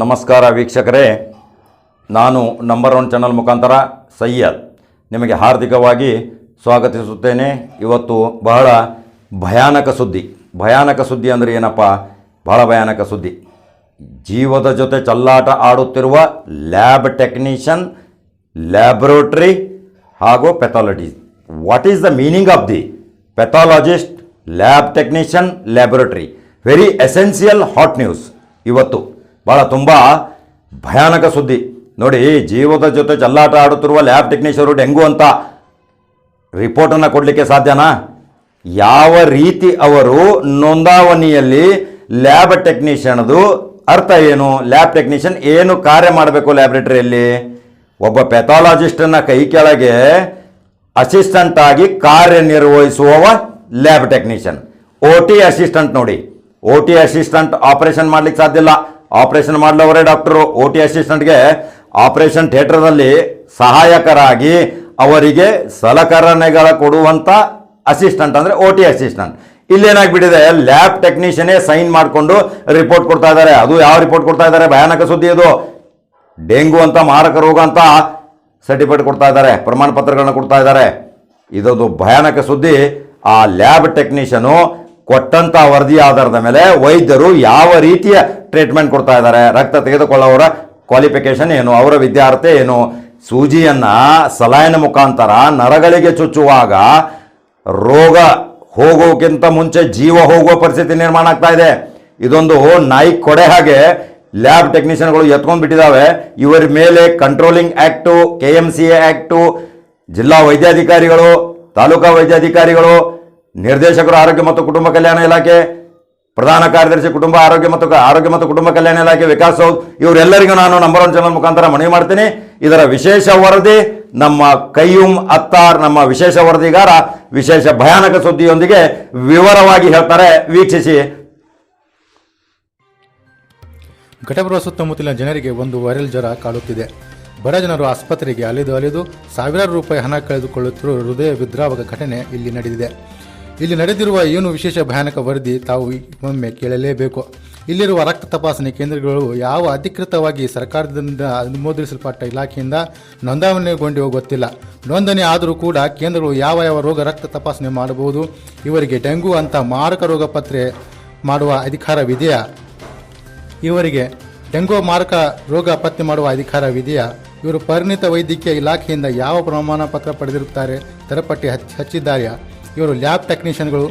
ನಮಸ್ಕಾರ ವೀಕ್ಷಕರೇ. ನಾನು ನಂಬರ್ ಒನ್ ಚಾನಲ್ ಮುಖಾಂತರ ಸಯ್ಯದ್ ನಿಮಗೆ ಹಾರ್ದಿಕವಾಗಿ ಸ್ವಾಗತಿಸುತ್ತೇನೆ. ಇವತ್ತು ಬಹಳ ಭಯಾನಕ ಸುದ್ದಿ. ಭಯಾನಕ ಸುದ್ದಿ ಅಂದರೆ ಏನಪ್ಪ? ಬಹಳ ಭಯಾನಕ ಸುದ್ದಿ. ಜೀವದ ಜೊತೆ ಚಲ್ಲಾಟ ಆಡುತ್ತಿರುವ ಲ್ಯಾಬ್ ಟೆಕ್ನಿಷಿಯನ್, ಲ್ಯಾಬ್ರೋಟ್ರಿ ಹಾಗೂ pathology. What is the meaning of the pathologist lab technician, laboratory? Very essential hot news ಇವತ್ತು ಭಾಳ ತುಂಬ ಭಯಾನಕ ಸುದ್ದಿ. ನೋಡಿ, ಜೀವದ ಜೊತೆ ಚಲ್ಲಾಟ ಆಡುತ್ತಿರುವ ಲ್ಯಾಬ್ ಟೆಕ್ನಿಷಿಯರು ಡೆಂಗು ಅಂತ ರಿಪೋರ್ಟನ್ನು ಕೊಡಲಿಕ್ಕೆ ಸಾಧ್ಯನಾ? ಯಾವ ರೀತಿ ಅವರು ನೋಂದಾವಣಿಯಲ್ಲಿ ಲ್ಯಾಬ್ ಟೆಕ್ನಿಷಿಯನ್ದು ಅರ್ಥ ಏನು? ಲ್ಯಾಬ್ ಟೆಕ್ನಿಷಿಯನ್ ಏನು ಕಾರ್ಯ ಮಾಡಬೇಕು ಲ್ಯಾಬ್ರೇಟರಿಯಲ್ಲಿ? ಒಬ್ಬ ಪೆಥಾಲಜಿಸ್ಟನ್ನ ಕೈ ಕೆಳಗೆ ಅಸಿಸ್ಟೆಂಟ್ ಆಗಿ ಕಾರ್ಯನಿರ್ವಹಿಸುವವ lab technician. O T assistant ನೋಡಿ. ಓ ಟಿ ಅಸಿಸ್ಟೆಂಟ್ ಆಪರೇಷನ್ ಮಾಡ್ಲಿಕ್ಕೆ ಸಾಧ್ಯ ಇಲ್ಲ. ಆಪರೇಷನ್ ಮಾಡಲವರೇ ಡಾಕ್ಟರು. ಓ ಟಿ ಅಸಿಸ್ಟೆಂಟ್ಗೆ ಆಪರೇಷನ್ ಥಿಯೇಟರ್ನಲ್ಲಿ ಸಹಾಯಕರಾಗಿ ಅವರಿಗೆ ಸಲಕರಣೆಗಳ ಕೊಡುವಂಥ ಅಸಿಸ್ಟೆಂಟ್ ಅಂದರೆ ಓ ಟಿ ಅಸಿಸ್ಟೆಂಟ್. ಇಲ್ಲೇನಾಗ್ಬಿಟ್ಟಿದೆ, ಲ್ಯಾಬ್ ಟೆಕ್ನಿಷಿಯನೇ ಸೈನ್ ಮಾಡಿಕೊಂಡು ರಿಪೋರ್ಟ್ ಕೊಡ್ತಾ ಇದ್ದಾರೆ. ಅದು ಯಾವ ರಿಪೋರ್ಟ್ ಕೊಡ್ತಾ ಇದ್ದಾರೆ? ಭಯಾನಕ ಸುದ್ದಿ ಅದು. ಡೆಂಗು ಅಂತ, ಮಾರಕ ರೋಗ ಅಂತ ಸರ್ಟಿಫಿಕೇಟ್ ಕೊಡ್ತಾ ಇದ್ದಾರೆ ಪ್ರಮಾಣ ಪತ್ರಗಳನ್ನ ಕೊಡ್ತಾ ಇದ್ದಾರೆ. ಇದೊಂದು ಭಯಾನಕ ಸುದ್ದಿ. ಆ ಲ್ಯಾಬ್ ಟೆಕ್ನಿಷಿಯನು ಕೊಟ್ಟಂತ ವರದಿ ಆಧಾರದ ಮೇಲೆ ವೈದ್ಯರು ಯಾವ ರೀತಿಯ ಟ್ರೀಟ್ಮೆಂಟ್ ಕೊಡ್ತಾ ಇದ್ದಾರೆ, ರಕ್ತ ತೆಗೆದುಕೊಳ್ಳೋರ ಕ್ವಾಲಿಫಿಕೇಶನ್ ಏನು, ಅವರ ವಿದ್ಯಾರ್ಥಿ ಏನು, ಸೂಜಿಯನ್ನ ಸಲಾಯನ ಮುಖಾಂತರ ನರಗಳಿಗೆ ಚುಚ್ಚುವಾಗ ರೋಗ ಹೋಗೋಕ್ಕಿಂತ ಮುಂಚೆ ಜೀವ ಹೋಗುವ ಪರಿಸ್ಥಿತಿ ನಿರ್ಮಾಣ ಆಗ್ತಾ ಇದೆ. ಇದೊಂದು ನಾಯಿ ಕೊಡೆ ಹಾಗೆ ಲ್ಯಾಬ್ ಟೆಕ್ನಿಷಿಯನ್ಗಳು ಎತ್ಕೊಂಡು ಬಿಟ್ಟಿದ್ದಾವೆ ಇವರ ಮೇಲೆ controlling act K M C A act ಜಿಲ್ಲಾ ವೈದ್ಯಾಧಿಕಾರಿಗಳು, ತಾಲೂಕಾ ವೈದ್ಯಾಧಿಕಾರಿಗಳು ನಿರ್ದೇಶಕರು ಆರೋಗ್ಯ ಮತ್ತು ಕುಟುಂಬ ಕಲ್ಯಾಣ ಇಲಾಖೆ, ಪ್ರಧಾನ ಕಾರ್ಯದರ್ಶಿ ಕುಟುಂಬ, ಆರೋಗ್ಯ ಮತ್ತು ಆರೋಗ್ಯ ಮತ್ತು ಕುಟುಂಬ ಕಲ್ಯಾಣ ಇಲಾಖೆ, ವಿಕಾಸ್ ಸೌದ್ ಇವರೆಲ್ಲರಿಗೂ ನಾನು ನಂಬರ್ ಒನ್ ಚಾನಲ್ ಮುಖಾಂತರ ಮನವಿ ಮಾಡ್ತೀನಿ. ಇದರ ವಿಶೇಷ ವರದಿ, ನಮ್ಮ ಕೈಯುಂ ಅತ್ತಾರ್, ನಮ್ಮ ವಿಶೇಷ ವರದಿಗಾರ, ವಿಶೇಷ ಭಯಾನಕ ಸುದ್ದಿಯೊಂದಿಗೆ ವಿವರವಾಗಿ ಹೇಳ್ತಾರೆ, ವೀಕ್ಷಿಸಿ. ಘಟಬರುವ ಸುತ್ತಮುತ್ತಲಿನ ಜನರಿಗೆ ಒಂದು ವೈರಲ್ ಜ್ವರ ಕಾಡುತ್ತಿದೆ. ಬಡ ಜನರು ಆಸ್ಪತ್ರೆಗೆ ಅಲೆದು ಅಲೆದು ಸಾವಿರಾರು ರೂಪಾಯಿ ಹಣ ಕಳೆದುಕೊಳ್ಳುತ್ತಿರುವ ಹೃದಯ ವಿದ್ರಾವಕ ಘಟನೆ ಇಲ್ಲಿ ನಡೆದಿದೆ. ಇಲ್ಲಿ ನಡೆದಿರುವ ಏನು ವಿಶೇಷ ಭಯಾನಕ ವರದಿ ತಾವು ಒಮ್ಮೆ ಕೇಳಲೇಬೇಕು. ಇಲ್ಲಿರುವ ರಕ್ತ ತಪಾಸಣೆ ಕೇಂದ್ರಗಳು ಯಾವ ಅಧಿಕೃತವಾಗಿ ಸರ್ಕಾರದಿಂದ ಅನುಮೋದಿಸಲ್ಪಟ್ಟ ಇಲಾಖೆಯಿಂದ ನೋಂದಾವಣೆಗೊಂಡಿವೆ ಗೊತ್ತಿಲ್ಲ. ನೋಂದಣಿ ಆದರೂ ಕೂಡ ಕೇಂದ್ರಗಳು ಯಾವ ಯಾವ ರೋಗ ರಕ್ತ ತಪಾಸಣೆ ಮಾಡಬಹುದು, ಇವರಿಗೆ ಡೆಂಗು ಅಂತ ಮಾರಕ ರೋಗ ಪತ್ರೆ ಮಾಡುವ ಅಧಿಕಾರವಿದೆಯಾ? ಇವರಿಗೆ ಡೆಂಗು ಮಾರಕ ರೋಗ ಪತ್ತೆ ಮಾಡುವ ಅಧಿಕಾರವಿದೆಯಾ? ಇವರು ಪರಿಣಿತ ವೈದ್ಯಕೀಯ ಇಲಾಖೆಯಿಂದ ಯಾವ ಪ್ರಮಾಣ ಪತ್ರ ಪಡೆದಿರುತ್ತಾರೆ? ತರಪಟ್ಟಿ ಹಚ್ಚಿ ಹಚ್ಚಿದ್ದಾರೆಯಾ? ಇವರು ಲ್ಯಾಬ್ ಟೆಕ್ನಿಷಿಯನ್ಗಳು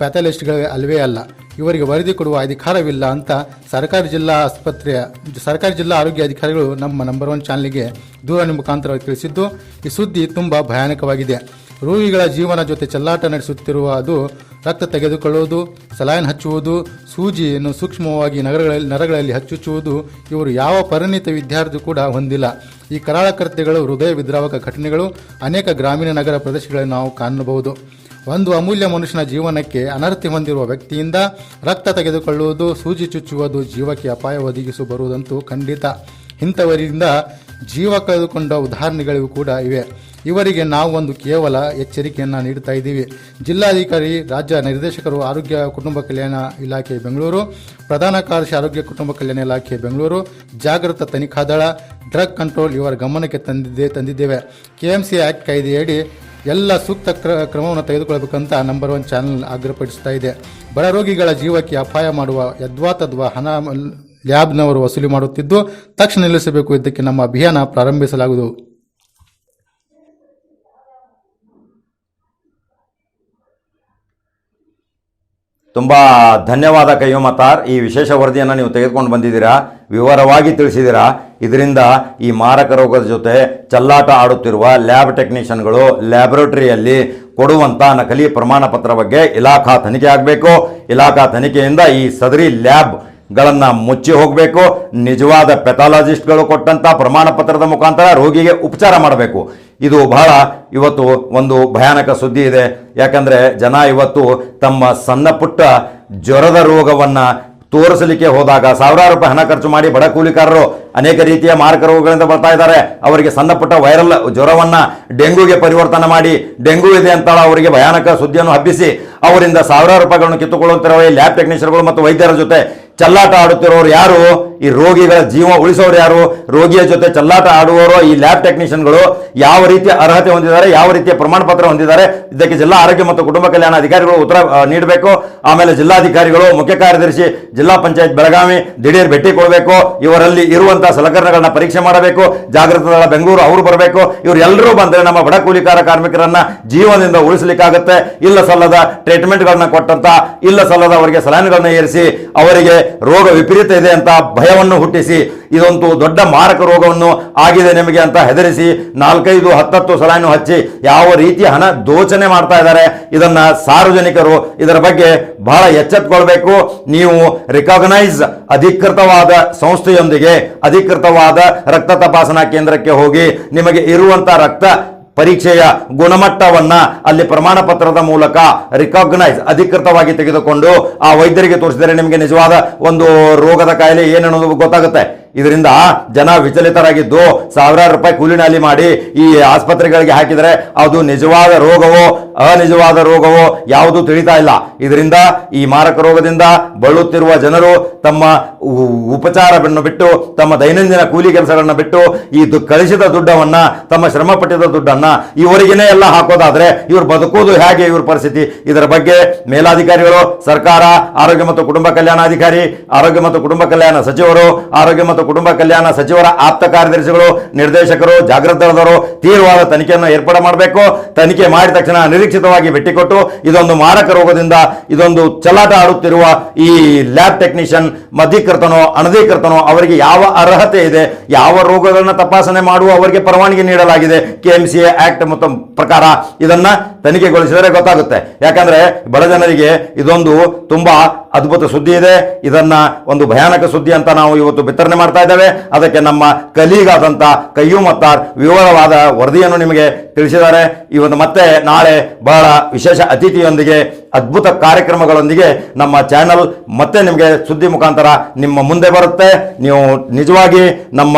ಪ್ಯಾಥಲಿಸ್ಟ್ಗಳೇ ಅಲ್ಲವೇ ಅಲ್ಲ, ಇವರಿಗೆ ವರದಿ ಕೊಡುವ ಅಧಿಕಾರವಿಲ್ಲ ಅಂತ ಸರ್ಕಾರಿ ಜಿಲ್ಲಾ ಆಸ್ಪತ್ರೆಯ, ಸರ್ಕಾರಿ ಜಿಲ್ಲಾ ಆರೋಗ್ಯ ಅಧಿಕಾರಿಗಳು ನಮ್ಮ ನಂಬರ್ ಒನ್ ಚಾನಲ್ಗೆ ದೂರವಾಣಿ ಮುಖಾಂತರ ತಿಳಿಸಿದ್ದು, ಈ ಸುದ್ದಿ ತುಂಬ ಭಯಾನಕವಾಗಿದೆ. ರೋಗಿಗಳ ಜೀವನ ಜೊತೆ ಚೆಲ್ಲಾಟ ನಡೆಸುತ್ತಿರುವ ಅದು ರಕ್ತ ತೆಗೆದುಕೊಳ್ಳುವುದು ಸಲಾಯನ್ ಹಚ್ಚುವುದು, ಸೂಜಿಯನ್ನು ಸೂಕ್ಷ್ಮವಾಗಿ ನಗರಗಳಲ್ಲಿ, ನರಗಳಲ್ಲಿ ಹಚ್ಚುಚ್ಚುವುದು ಇವರು ಯಾವ ಪರಿಣಿತ ವಿದ್ಯಾರ್ಥಿ ಕೂಡ ಹೊಂದಿಲ್ಲ. ಈ ಕರಾಳ ಕೃತ್ಯಗಳು ಹೃದಯ ವಿದ್ರಾವಕ ಘಟನೆಗಳು, ಅನೇಕ ಗ್ರಾಮೀಣ ನಗರ ಪ್ರದೇಶಗಳಲ್ಲಿ ನಾವು ಕಾಣಬಹುದು. ಒಂದು ಅಮೂಲ್ಯ ಮನುಷ್ಯನ ಜೀವನಕ್ಕೆ ಅನರ್ಥಿ ಹೊಂದಿರುವ ವ್ಯಕ್ತಿಯಿಂದ ರಕ್ತ ತೆಗೆದುಕೊಳ್ಳುವುದು, ಸೂಜಿ ಚುಚ್ಚುವುದು ಜೀವಕ್ಕೆ ಅಪಾಯ ಒದಗಿಸು ಬರುವುದಂತೂ ಖಂಡಿತ. ಇಂಥವರಿಂದ ಜೀವ ಕಳೆದುಕೊಂಡ ಉದಾಹರಣೆಗಳಿಗೂ ಕೂಡ ಇವೆ. ಇವರಿಗೆ ನಾವು ಒಂದು ಕೇವಲ ಎಚ್ಚರಿಕೆಯನ್ನು ನೀಡುತ್ತಾ ಇದ್ದೀವಿ. ಜಿಲ್ಲಾಧಿಕಾರಿ, ರಾಜ್ಯ ನಿರ್ದೇಶಕರು, ಆರೋಗ್ಯ, ಕುಟುಂಬ ಕಲ್ಯಾಣ ಇಲಾಖೆ, ಬೆಂಗಳೂರು. ಪ್ರಧಾನ ಕಾರ್ಯದರ್ಶಿ, ಆರೋಗ್ಯ, ಕುಟುಂಬ ಕಲ್ಯಾಣ ಇಲಾಖೆ, ಬೆಂಗಳೂರು. ಜಾಗೃತ ತನಿಖಾ ದಳ, ಡ್ರಗ್ ಕಂಟ್ರೋಲ್ ಇವರ ಗಮನಕ್ಕೆ ತಂದಿದ್ದೇ, ತಂದಿದ್ದೇವೆ. ಕೆಎಂಸಿ ಆಕ್ಟ್ ಕಾಯ್ದೆಯಡಿ ಎಲ್ಲ ಸೂಕ್ತ ಕ್ರ, ಕ್ರಮವನ್ನು ತೆಗೆದುಕೊಳ್ಳಬೇಕಂತ ನಂಬರ್ ಒನ್ ಚಾನಲ್ ಆಗ್ರಹಪಡಿಸ್ತಾ ಇದೆ. ಬಡ ರೋಗಿಗಳ ಜೀವಕ್ಕೆ ಅಪಾಯ ಮಾಡುವ ಯದ್ವಾತದ್ವಾ ಹಣ ಲ್ಯಾಬ್ನವರು ವಸೂಲಿ ಮಾಡುತ್ತಿದ್ದು, ತಕ್ಷಣ ನಿಲ್ಲಿಸಬೇಕು ಇದಕ್ಕೆ ನಮ್ಮ ಅಭಿಯಾನ ಪ್ರಾರಂಭಿಸಲಾಗುವುದು. ತುಂಬ ಧನ್ಯವಾದ ಕೈಯೋಮತಾರ್ ಈ ವಿಶೇಷ ವರದಿಯನ್ನು ನೀವು ತೆಗೆದುಕೊಂಡು ಬಂದಿದ್ದೀರಾ? ವಿವರವಾಗಿ ತಿಳಿಸಿದ್ದೀರಾ? ಇದರಿಂದ ಈ ಮಾರಕ ರೋಗದ ಜೊತೆ ಚಲ್ಲಾಟ ಆಡುತ್ತಿರುವ ಲ್ಯಾಬ್ ಟೆಕ್ನಿಷಿಯನ್ಗಳು ಲ್ಯಾಬೊರೇಟರಿಯಲ್ಲಿ ಕೊಡುವಂಥ ನಕಲಿ ಪ್ರಮಾಣ ಪತ್ರ ಬಗ್ಗೆ ಇಲಾಖಾ ತನಿಖೆ ಆಗಬೇಕು. ಇಲಾಖಾ ತನಿಖೆಯಿಂದ ಈ ಸದರಿ ಲ್ಯಾಬ್ ಗಳನ್ನ ಮುಚ್ಚಿ ಹೋಗಬೇಕು. ನಿಜವಾದ ಪೆಥಾಲಜಿಸ್ಟ್ಗಳು ಕೊಟ್ಟಂಥ ಪ್ರಮಾಣ ಪತ್ರದ ಮುಖಾಂತರ ರೋಗಿಗೆ ಉಪಚಾರ ಮಾಡಬೇಕು. ಇದು ಬಹಳ ಇವತ್ತು ಒಂದು ಭಯಾನಕ ಸುದ್ದಿ ಇದೆ. ಯಾಕಂದರೆ ಜನ ಇವತ್ತು ತಮ್ಮ ಸಣ್ಣ ಪುಟ್ಟ ಜ್ವರದ ರೋಗವನ್ನು ತೋರಿಸಲಿಕ್ಕೆ ಹೋದಾಗ ಸಾವಿರಾರು ರೂಪಾಯಿ ಹಣ ಖರ್ಚು ಮಾಡಿ ಬಡ ಕೂಲಿಕಾರರು ಅನೇಕ ರೀತಿಯ ಮಾರಕ ರೋಗಗಳಿಂದ ಬರ್ತಾ ಇದ್ದಾರೆ. ಅವರಿಗೆ ಸಣ್ಣ ಪುಟ್ಟ ವೈರಲ್ ಜ್ವರವನ್ನು ಡೆಂಗ್ಯೂಗೆ ಪರಿವರ್ತನೆ ಮಾಡಿ ಡೆಂಗ್ಯೂ ಇದೆ ಅಂತ ಅವರಿಗೆ ಭಯಾನಕ ಸುದ್ದಿಯನ್ನು ಹಬ್ಬಿಸಿ ಅವರಿಂದ ಸಾವಿರಾರು ರೂಪಾಯಿಗಳನ್ನು ಕಿತ್ತುಕೊಳ್ಳುತ್ತಿರುವ ಲ್ಯಾಬ್ ಟೆಕ್ನಿಷಿಯನ್ಗಳು ಮತ್ತು ವೈದ್ಯರ ಜೊತೆ ಚಲ್ಲಾಟ ಆಡುತ್ತಿರೋರು ಯಾರು? ಈ ರೋಗಿಗಳ ಜೀವ ಉಳಿಸೋರು ಯಾರು? ರೋಗಿಯ ಜೊತೆ ಚಲ್ಲಾಟ ಆಡುವವರು, ಈ ಲ್ಯಾಬ್ ಟೆಕ್ನಿಷಿಯನ್ಗಳು ಯಾವ ರೀತಿಯ ಅರ್ಹತೆ ಹೊಂದಿದ್ದಾರೆ, ಯಾವ ರೀತಿಯ ಪ್ರಮಾಣ ಪತ್ರ ಹೊಂದಿದ್ದಾರೆ, ಇದಕ್ಕೆ ಜಿಲ್ಲಾ ಆರೋಗ್ಯ ಮತ್ತು ಕುಟುಂಬ ಕಲ್ಯಾಣ ಅಧಿಕಾರಿಗಳು ಉತ್ತರ ನೀಡಬೇಕು. ಆಮೇಲೆ ಜಿಲ್ಲಾಧಿಕಾರಿಗಳು, ಮುಖ್ಯ ಕಾರ್ಯದರ್ಶಿ, ಜಿಲ್ಲಾ ಪಂಚಾಯತ್ ಬೆಳಗಾವಿ, ದಿಢೀರ್ ಭೇಟಿ ಕೊಡಬೇಕು. ಇವರಲ್ಲಿ ಇರುವಂತಹ ಸಲಕರಣೆಗಳನ್ನ ಪರೀಕ್ಷೆ ಮಾಡಬೇಕು. ಜಾಗೃತ ದಳ ಬೆಂಗಳೂರು, ಅವರು ಬರಬೇಕು. ಇವರೆಲ್ಲರೂ ಬಂದ್ರೆ ನಮ್ಮ ಬಡ ಕೂಲಿಕಾರ ಕಾರ್ಮಿಕರನ್ನ ಜೀವನದಿಂದ ಉಳಿಸಲಿಕ್ಕಾಗುತ್ತೆ. ಇಲ್ಲ ಸಲ್ಲದ ಟ್ರೀಟ್ಮೆಂಟ್ಗಳನ್ನ ಕೊಟ್ಟಂತ ಇಲ್ಲ ಸಲ್ಲದ ಅವರಿಗೆ ಸಲಹೆಗಳನ್ನ ಏರಿಸಿ, ಅವರಿಗೆ ರೋಗ ವಿಪರೀತ ಇದೆ ಅಂತ ಭಯವನ್ನು ಹುಟ್ಟಿಸಿ, ಇದೊಂದು ದೊಡ್ಡ ಮಾರಕ ರೋಗವನ್ನು ಆಗಿದೆ ನಿಮಗೆ ಅಂತ ಹೆದರಿಸಿ ನಾಲ್ಕೈದು ಹತ್ತತ್ತು ಸಲಹೆಯನ್ನು ಹಚ್ಚಿ ಯಾವ ರೀತಿಯ ಹಣ ದೋಚನೆ ಮಾಡ್ತಾ ಇದ್ದಾರೆ. ಇದನ್ನ ಸಾರ್ವಜನಿಕರು ಇದರ ಬಗ್ಗೆ ಬಹಳ ಎಚ್ಚೆತ್ಕೊಳ್ಬೇಕು. ನೀವು ರಿಕಾಗ್ನೈಸ್ ಅಧಿಕೃತವಾದ ಸಂಸ್ಥೆಯೊಂದಿಗೆ ಅಧಿಕೃತವಾದ ರಕ್ತ ತಪಾಸಣಾ ಕೇಂದ್ರಕ್ಕೆ ಹೋಗಿ ನಿಮಗೆ ಇರುವಂತಹ ರಕ್ತ ಪರೀಕ್ಷೆಯ ಗುಣಮಟ್ಟವನ್ನ ಅಲ್ಲಿ ಪ್ರಮಾಣ ಪತ್ರದ ಮೂಲಕ ರಿಕಾಗ್ನೈಸ್ ಅಧಿಕೃತವಾಗಿ ತೆಗೆದುಕೊಂಡು ಆ ವೈದ್ಯರಿಗೆ ತೋರಿಸಿದರೆ ನಿಮಗೆ ನಿಜವಾದ ಒಂದು ರೋಗದ ಕಾಯಿಲೆ ಏನನ್ನೋದು ಗೊತ್ತಾಗುತ್ತೆ. ಇದರಿಂದ ಜನ ವಿಚಲಿತರಾಗಿದ್ದು ಸಾವಿರಾರು ರೂಪಾಯಿ ಕೂಲಿನಾಲಿ ಮಾಡಿ ಈ ಆಸ್ಪತ್ರೆಗಳಿಗೆ ಹಾಕಿದರೆ ಅದು ನಿಜವಾದ ರೋಗವೋ ಅನಿಜವಾದ ರೋಗವೋ ಯಾವುದು ತಿಳಿತಾ ಇಲ್ಲ. ಇದರಿಂದ ಈ ಮಾರಕ ರೋಗದಿಂದ ಬಳಲುತ್ತಿರುವ ಜನರು ತಮ್ಮ ಉಪಚಾರವನ್ನು ಬಿಟ್ಟು, ತಮ್ಮ ದೈನಂದಿನ ಕೂಲಿ ಕೆಲಸಗಳನ್ನು ಬಿಟ್ಟು, ಈ ಕಳಿಸಿದ ದುಡ್ಡವನ್ನ, ತಮ್ಮ ಶ್ರಮ ಪಟ್ಟಿದ ದುಡ್ಡನ್ನ ಇವರಿಗೇನೆ ಎಲ್ಲ ಹಾಕೋದಾದ್ರೆ ಇವರು ಬದುಕೋದು ಹೇಗೆ ಇವ್ರ ಪರಿಸ್ಥಿತಿ? ಇದರ ಬಗ್ಗೆ ಮೇಲಾಧಿಕಾರಿಗಳು, ಸರ್ಕಾರ, ಆರೋಗ್ಯ ಮತ್ತು ಕುಟುಂಬ ಕಲ್ಯಾಣಾಧಿಕಾರಿ ಆರೋಗ್ಯ ಮತ್ತು ಕುಟುಂಬ ಕಲ್ಯಾಣ ಸಚಿವರು, ಆರೋಗ್ಯ ಮತ್ತು ಕುಟುಂಬ ಕಲ್ಯಾಣ ಸಚಿವರ ಆಪ್ತ ಕಾರ್ಯದರ್ಶಿಗಳು, ನಿರ್ದೇಶಕರು ಜಾಗೃತ ದಳದವರು ತೀವ್ರವಾದ ತನಿಖೆಯನ್ನು ಏರ್ಪಾಡು ಮಾಡಬೇಕು. ತನಿಖೆ ಮಾಡಿದ ತಕ್ಷಣ ನಿರೀಕ್ಷಿತವಾಗಿ ಭೇಟಿ ಕೊಟ್ಟು ಇದೊಂದು ಮಾರಕ ರೋಗದಿಂದ ಇದೊಂದು ಚಲಾಟ ಆಡುತ್ತಿರುವ ಈ ಲ್ಯಾಬ್ ಟೆಕ್ನಿಷಿಯನ್ ಮಧ್ಯಕೃತನೋ ಅನಧಿಕೃತನೋ ಅವರಿಗೆ ಯಾವ ಅರ್ಹತೆ ಇದೆ, ಯಾವ ರೋಗಗಳನ್ನ ತಪಾಸಣೆ ಮಾಡುವ ಅವರಿಗೆ ಪರವಾನಗಿ ನೀಡಲಾಗಿದೆ. ಕೆ ಆಕ್ಟ್ ಮತ್ತು ಪ್ರಕಾರ ಇದನ್ನ ತನಿಖೆಗೊಳಿಸಿದರೆ ಗೊತ್ತಾಗುತ್ತೆ. ಯಾಕಂದರೆ ಬಡ ಜನರಿಗೆ ಇದೊಂದು ತುಂಬ ಅದ್ಭುತ ಸುದ್ದಿ ಇದೆ. ಇದನ್ನು ಒಂದು ಭಯಾನಕ ಸುದ್ದಿ ಅಂತ ನಾವು ಇವತ್ತು ಬಿತ್ತರಣೆ ಮಾಡ್ತಾ ಇದ್ದೇವೆ. ಅದಕ್ಕೆ ನಮ್ಮ ಕಲೀಗಾದಂಥ ಕೈಯು ಮತ್ತಾರ್ ವಿವರವಾದ ವರದಿಯನ್ನು ನಿಮಗೆ ತಿಳಿಸಿದ್ದಾರೆ. ಇವತ್ತು ಮತ್ತೆ ನಾಳೆ ಬಹಳ ವಿಶೇಷ ಅತಿಥಿಯೊಂದಿಗೆ, ಅದ್ಭುತ ಕಾರ್ಯಕ್ರಮಗಳೊಂದಿಗೆ ನಮ್ಮ ಚಾನಲ್ ಮತ್ತೆ ನಿಮಗೆ ಸುದ್ದಿ ಮುಖಾಂತರ ನಿಮ್ಮ ಮುಂದೆ ಬರುತ್ತೆ. ನೀವು ನಿಜವಾಗಿ ನಮ್ಮ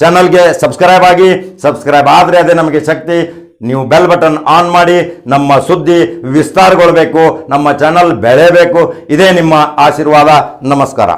ಚಾನಲ್ಗೆ ಸಬ್ಸ್ಕ್ರೈಬ್ ಆಗಿ, ಸಬ್ಸ್ಕ್ರೈಬ್ ಆದರೆ ಅದೇ ನಮಗೆ ಶಕ್ತಿ. ನೀವು ಬೆಲ್ ಬಟನ್ ಆನ್ ಮಾಡಿ ನಮ್ಮ ಸುದ್ದಿ ವಿಸ್ತಾರಗೊಳ್ಬೇಕು, ನಮ್ಮ ಚಾನಲ್ ಬೆಳೆಯಬೇಕು. ಇದೇ ನಿಮ್ಮ ಆಶೀರ್ವಾದ. ನಮಸ್ಕಾರ.